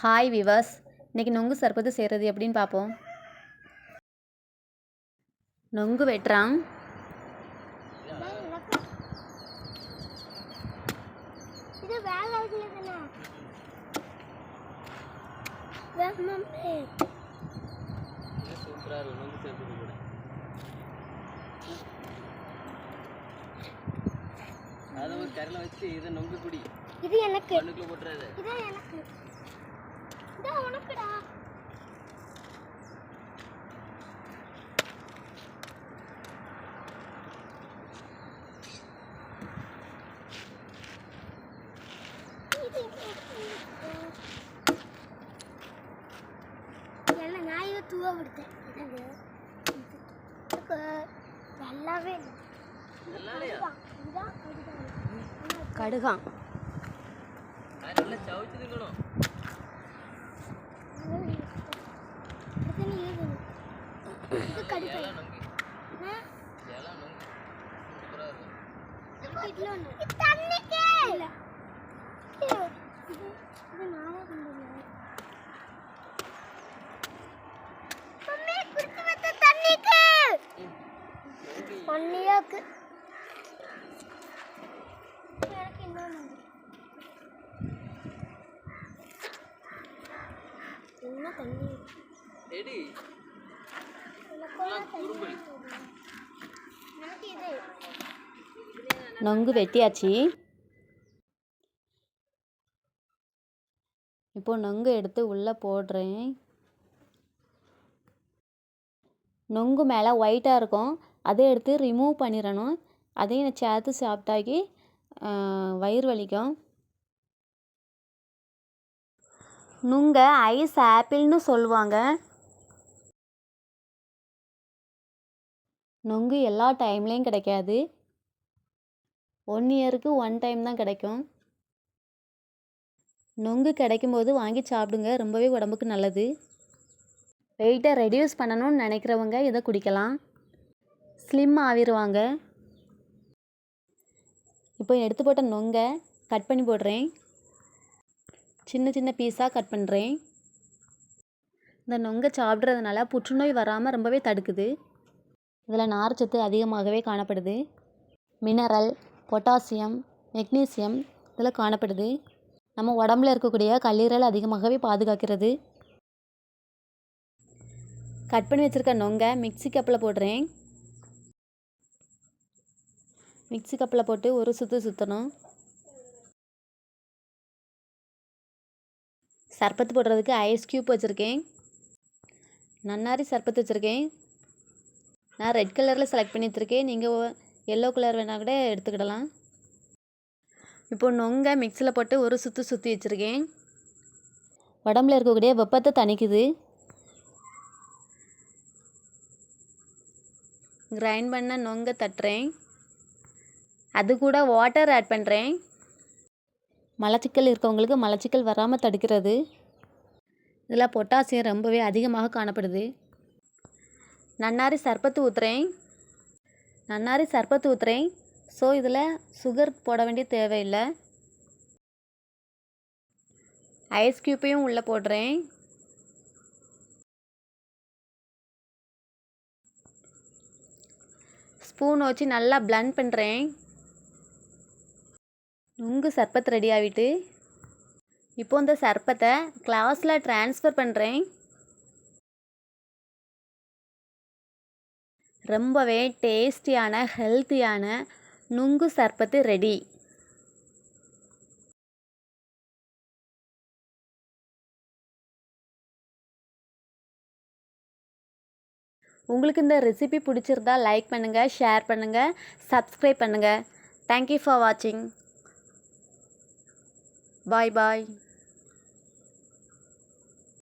Hi viewers இன்றைக்கி நொங்கு சர்பத்து செய்கிறது எப்படின்னு பார்ப்போம் நொங்கு வெட்டுறான். இது வேலை இருக்குல்ல தானே? வேகமாமே சூப்பராக இருக்கும் நொங்கு சேர்த்துட்டு கூட அதை ஒரு கரையில் வச்சு இதை நொங்கு குடி. இது எனக்கு. கண்ணுக்குள்ள போட்டுறாது. இதான் எனக்கு இதான் உனக்குடா இது எல்லாம் நான் இதை தூவ விடுத்தேன் நல்லாவே கடுகான் நல்லா சவுச்சு திங்கணும் இது கடிப்பை எல்லாம் நொங்கு எல்லாம் நொங்கு சூப்பராக இருக்கும் தண்ணிக்கே இல்ல இது இது நானே கொண்டு வந்தேன் மம்மி குடுத்து வச்ச தண்ணிக்கு பண்ணியாக்கு எனக்கு இன்னொன்று என்ன தண்ணி? எடி எனக்கு எல்லாம் குறும்பல் எனக்கு இது நொங்கு வெட்டியாச்சு. இப்போ நொங்கு எடுத்து உள்ளே போடுறேன். நொங்கு மேலே ஒயிட்டாக இருக்கும். அதை எடுத்து ரிமூவ் பண்ணிடணும். அதையும் நான் சேர்த்து சாப்பிட்டாக்கி வயிறு வலிக்கும். நுங்க ஐஸ் ஆப்பிள்னு சொல்லுவாங்க. நொங்கு எல்லா டைம்லேயும் கிடைக்காது. ஒன் இயருக்கு ஒன் டைம் தான் கிடைக்கும். நொங்கு கிடைக்கும்போது வாங்கி சாப்பிடுங்க. ரொம்பவே உடம்புக்கு நல்லது. வெயிட்டை ரெடியூஸ் பண்ணணும்னு நினைக்கிறவங்க இதை குடிக்கலாம். ஸ்லிம் ஆவிடுவாங்க இப்போ எடுத்து போட்ட நொங்கை கட் பண்ணி போடுறேன். சின்ன சின்ன பீஸாக கட் பண்ணுறேன் இந்த நொங்கை சாப்பிட்றதுனால புற்றுநோய் வராமல் ரொம்பவே தடுக்குது. இதில் நார்ச்சத்து அதிகமாகவே காணப்படுது. மினரல் பொட்டாசியம் மெக்னீசியம் இதில் காணப்படுது. நம்ம உடம்புல இருக்கக்கூடிய கல்லீரல் அதிகமாகவே பாதுகாக்கிறது. கட் பண்ணி வச்சுருக்க நொங்க மிக்ஸி கப்பில் போடுறேன். மிக்ஸி கப்பில் போட்டு ஒரு சுற்று சுற்றணும் சர்பத்து போடுறதுக்கு ஐஸ் க்யூப் வச்சுருக்கேன். நன்னாரி சர்பத்து வச்சுருக்கேன். நான் ரெட் கலரில் செலக்ட் பண்ணி வச்சுருக்கேன் நீங்கள் எல்லோ கலர் வேணால் கூட எடுத்துக்கிடலாம். இப்போ நொங்கை மிக்ஸியில் போட்டு ஒரு சுற்று சுற்றி வச்சுருக்கேன். உடம்புல இருக்கக்கூடிய வெப்பத்தை தணிக்குது. கிரைண்ட் பண்ண நொங்கை தட்டுறேன். அது கூட வாட்டர் ஆட் பண்ணுறேன் மலச்சிக்கல் இருக்கவங்களுக்கு மலச்சிக்கல் வராமல் தடுக்கிறது. இதில் பொட்டாசியம் ரொம்பவே அதிகமாக காணப்படுது. நன்னாரி சர்பத்து ஊற்றுறேன் நன்னாரி சர்பத்து ஊற்றுறேன் ஸோ இதில் சுகர் போட வேண்டிய தேவையில்லை. ஐஸ் க்யூப்பையும் உள்ளே போடுறேன். ஸ்பூன் வச்சு நல்லா பிளண்ட் பண்ணுறேன் நுங்கு சர்பத் ரெடி ஆகிட்டு இப்போ இந்த சர்பத்தை கிளாஸில் ட்ரான்ஸ்ஃபர் பண்ணுறேன் ரொம்பவே டேஸ்டியான ஹெல்த்தியான நுங்கு சர்பத்து ரெடி. உங்களுக்கு இந்த ரெசிபி பிடிச்சிருந்தா லைக் பண்ணுங்கள் ஷேர் பண்ணுங்கள் சப்ஸ்கிரைப் பண்ணுங்கள் தேங்க்யூ ஃபார் வாட்சிங் பாய் பாய்